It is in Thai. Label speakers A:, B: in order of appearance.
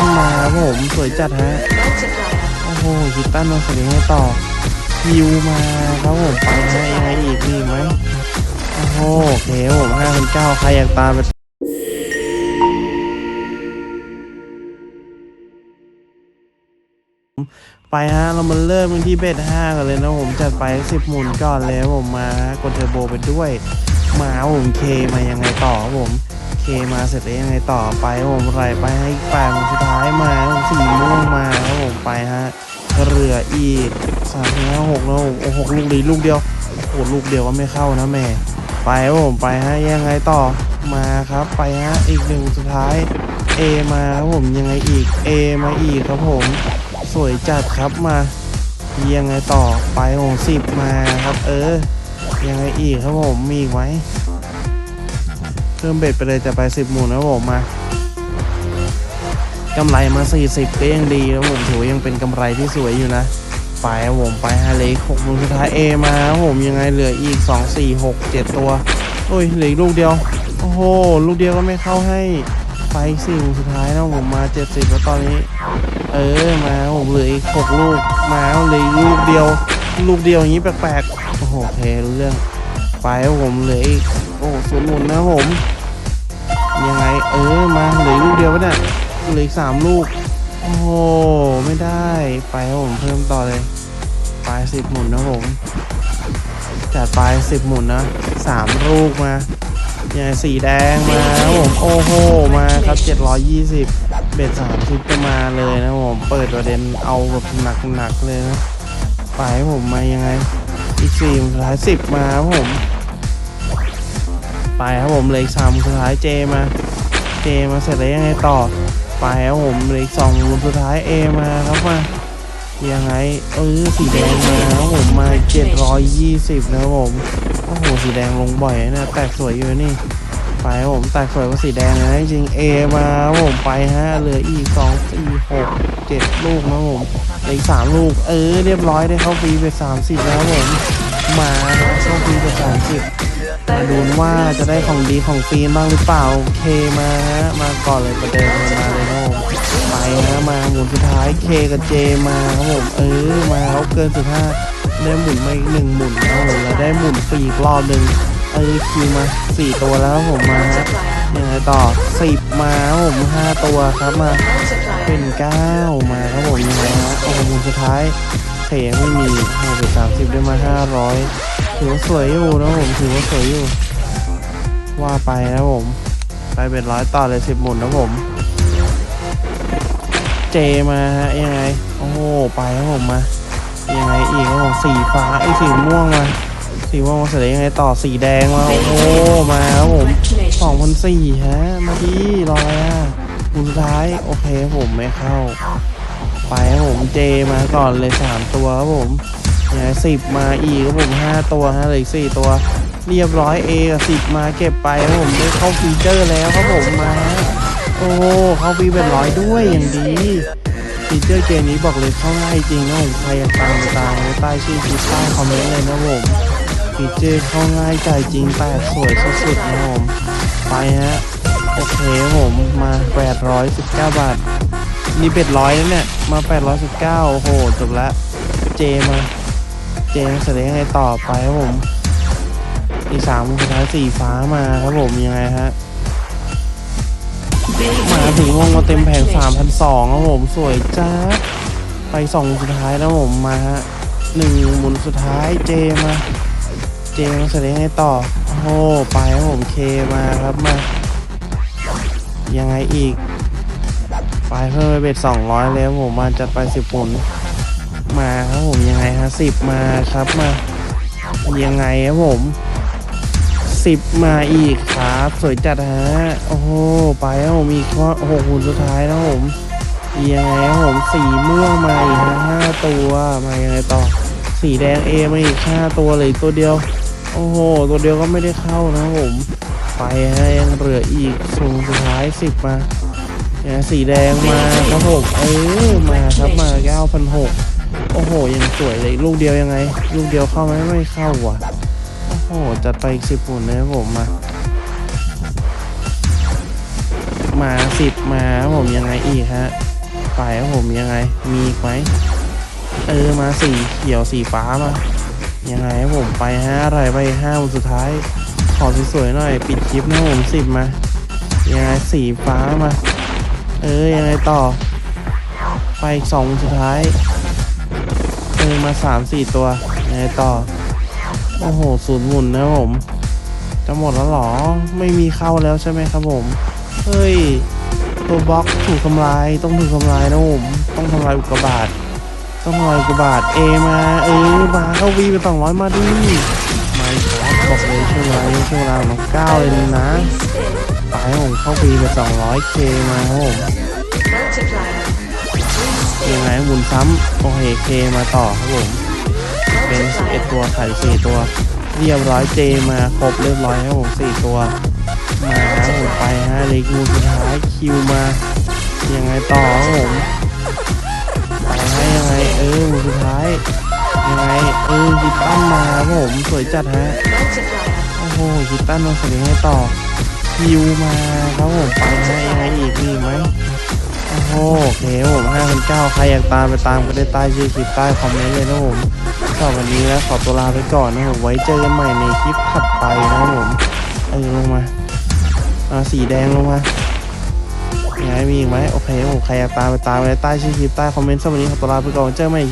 A: ตันมาครับผมสวยจัดฮะ โอ้โหคิตตันมาแสดงให้ต่อคิวมาครับผมไปฮะยังไงอีกมีไหมโอ้โหโอเคผมห้าพันเก้าใครอยากตามไปไปฮะ เรามาเริ่มกันที่เบสห้ากันเลยนะผมจัดไปสิบหมุนก่อนเลยครับผมมาฮะกดเทอร์โบไปด้วย มาผมเคมายังไงต่อครับผม มาเสร็จแล้วยังไงต่อไปครับผมไหลไปให้แปดหมุนสุดท้ายมาครับผมสีม่วงมาครับผมไปฮะเรืออีกสามห้าหกแล้วโอ้โหลูกดีลูกเดียวโอ้โหลูกเดียวก็ไม่เข้านะแม่ไปครับผมไปฮะยังไงต่อมาครับไปฮะอีกหนึ่งสุดท้าย A มาครับผมยังไงอีก A มาอีกครับผม สวยจัดครับมายังไงต่อไปโอ้สิบมาครับ เออ ยังไงอีกครับผมมีอีกไหม เพิ่มเบ็ดไปเลยจะไปสิบหมุนนะผมมากำไรมาสี่สิบก็ยังดีนะผมถือว่ายังเป็นกำไรที่สวยอยู่นะไปผมไปฮาเลยหกหมุนสุดท้ายเอมาผมยังไงเหลืออีกสองสี่หกเจ็ดตัวโอ้ยเหลืออีกลูกเดียวโอ้โหลูกเดียวก็ไม่เข้าให้ไปสี่หมุนสุดท้ายนะผมมาเจ็ดสิบแล้วตอนนี้ เออมาผมเหลืออีกหกลูกมาเหลืออีกลูกเดียว ลูกเดียวอย่างนี้แปลกๆโอ้โหเครู้เรื่อง ไปครับผมเหลืออีกโอ้ศูนย์หมุนนะผมยังไงเออมาเหลือลูกเดียววะเนี่ยเหลืออีกสามลูก โอ้โหไม่ได้ไปครับผมเพิ่มต่อเลยไปสิบหมุนนะผมจัดไปสิบหมุนนะสามลูกมายังไงสีแดงมาครับผมโอ้โหมาครับเจ็ดร้อยยี่สิบเบ็ดสามสิบก็มาเลยนะผมเปิดประเด็นเอาแบบหนักๆเลยนะไปผมมายังไงอีกสี่สุดท้ายสิบมาครับผม ไปครับผมเหลยสามสุดท้ายเจมาเจมาเสร็จแล้วยังไงต่อไปครับผมเหลยสองสุดท้ายเอมาครับมายังไงเออสีแดงมาครับผมมาเจ็ดร้อยยี่สิบนะครับผมโอ้โหสีแดงลงบ่อยนะแตกสวยอยู่นี่ไปครับผมแตกสวยกว่าสีแดงนะจริงเอมาครับผมไปฮะเหลืออีกสองสี่หกเจ็ดลูกนะครับผมเหลืออีกสามลูกเออเรียบร้อยได้เข้าฟรีไปสามสิบแล้วผมมานะเข้าฟรีไปสามสิบ มาดูว่าจะได้ของดีของฟรีบ้างหรือเปล่าโอเคมาฮะมาก่อนเลยประเดิมมาเลยนะผมไปนะมาหมุนสุดท้ายเคกับเจมาครับผมเออมาเขาเกินสุดห้าได้หมุนมาอีกหนึ่งหมุนนะผมแล้วได้หมุนฟรีอีกรอบหนึ่งเออคิวมาสี่ตัวแล้วผมมาฮะยังไงต่อสิบมาผมห้าตัวครับมาเป็นเก้ามาครับผมยังไงฮะโอ้โหหมุนสุดท้ายเขยังไม่มีโอ้โหสามสิบได้มาห้าร้อย ถือว่าสวยอยู่นะผมถือว่าสวยอยู่ ว่าไปนะผม ไปเป็นร้อยต่อเลยสิบหมุนนะผม เจมาฮะยังไง โอ้โหไปครับผมมายังไงอีกครับผมสีฟ้าไอ้สีม่วงมาสีม่วงมาเสร็จยังไงต่อสีแดงมาโอ้โหมาครับผมสองพันสี่ฮะมาดีรออะไรอะหมุนสุดท้ายโอเคครับผมไม่เข้า ไปครับผมเจมาก่อนเลยสามตัวครับผม ยังไงสิบมาอีกครับผมห้าตัวฮะเหลืออีกสี่ตัว เรียบร้อยเอกับสิบมาเก็บไปครับผมได้เข้าฟีเจอร์แล้วครับผมมา โอ้เข้าฟีเป็นร้อยด้วยอย่างดีฟีเจอร์เกมนี้บอกเลยเข้าง่ายจริงนะผมใครอยากตามตามใต้ชื่อคลิปใต้คอมเมนต์เลยนะผมฟีเจอร์เข้าง่ายจ่ายจริงแปดสวยสุดๆนะผมไปฮะโอเคครับผมมา 819 บาท นี่เป็ดร้อยแล้วเนี่ย มา 819 โอ้โห จบละ เจมา เจมาเสร็จแล้ยังไงต่อไปครับผม อีสามสุดท้ายสีฟ้ามาครับผมยังไงฮะ มาถึงวงมาเต็มแผง3,200ครับผมสวยจ้าไปสองสุดท้ายแล้วผมมาฮะหนึ่งหมุนสุดท้ายเจมาเจมาเสร็จแล้วยังไงต่อโอ้ไปครับผมเคมาครับมา ยังไงอีก ไปเพิ่มไปเบ็ดสองร้อยแล้วผมมาจัดไปสิบหมุน ฮะสิบมาครับมายังไงครับผมสิบมาอีกครับ สวยจัดฮะโอ้โหไปครับผมอีกข้อหกหมุนสุดท้ายนะผมยังไงครับผมสีม่วงมาอีกห้าตัวมายังไงต่อ สีแดงเอมาอีกห้าตัวเลยตัวเดียว โอ้โห ตัวเดียวก็ไม่ได้เข้านะครับผมไปฮะยังเหลืออีกสูงสุดท้ายสิบมาเนี่ยสีแดงมาครับผมเออมาครับมาเก้าพันหก โอ้โห ยังสวยเลยลูกเดียวยังไง ลูกเดียวเข้าไหมไม่เข้าว่ะ โอ้โห จัดไปอีกสิบหุ่นนะครับผมมามาสิบมาครับผมยังไงอีกฮะไปครับผมยังไง มีไหมเออมาสีเขียวสีฟ้ามายังไงครับผมไปฮะอะไรไปห้าคนสุดท้าย ขอสวยๆหน่อย ปิดคลิปนะผมสิบมายังไงสีฟ้ามา เออยังไงต่อ ไปอีกสองสุดท้าย เออมาสามสี่ตัวไงต่อ โอ้โหศูนย์หมุนนะผม จะหมดแล้วหรอ ไม่มีเข้าแล้วใช่ไหมครับผม เฮ้ย ตัวบล็อกถูกทำลาย ต้องถูกทำลายนะผม ต้องทำลายอุกกาบาตต้องทำลายอุกกาบาตเอมาเออมาเข้าวีไปสองร้อยมาดิมาอีกครับบอกเลยช่วงเวลาช่วงเวลาของก้าเลยนะไปผมเข้าวีไปสองร้อยเคมาครับผม ยังไงหมุนซ้ำโอเคเคมาต่อครับผมเป็น11ตัวไข่4ตัว เรียบร้อยเจมาครบเรียบร้อยครับผม4ตัว มาครับผมไปฮะเล็กมูสุดท้ายคิวมายังไงต่อครับผมไปให้ยังไงเออหมูสุดท้ายยังไงเออคิตตันมาครับผมสวยจัดฮะโอ้โหคิตตันมาสวยให้ต่อคิวมาครับผมไปฮะยังไงอีกมีไหม โอ้โหโอเคครับผม5,900ใครอยากตามไปตามก็ได้ใต้ชื่อคลิปใต้คอมเมนต์เลยนะผมสำหรับวันนี้แล้วขอตัวลาไปก่อนนะผมไว้เจอกันใหม่ในคลิปถัดไปนะผมเออลงมาอาสีแดงลงมายังไงมีอีกไหมโอเคผมใครอยากตามไปตามไปใต้ชื่อคลิปใต้คอมเมนต์สำหรับวันนี้ขอตัวลาไปก่อนเจอกันใหม่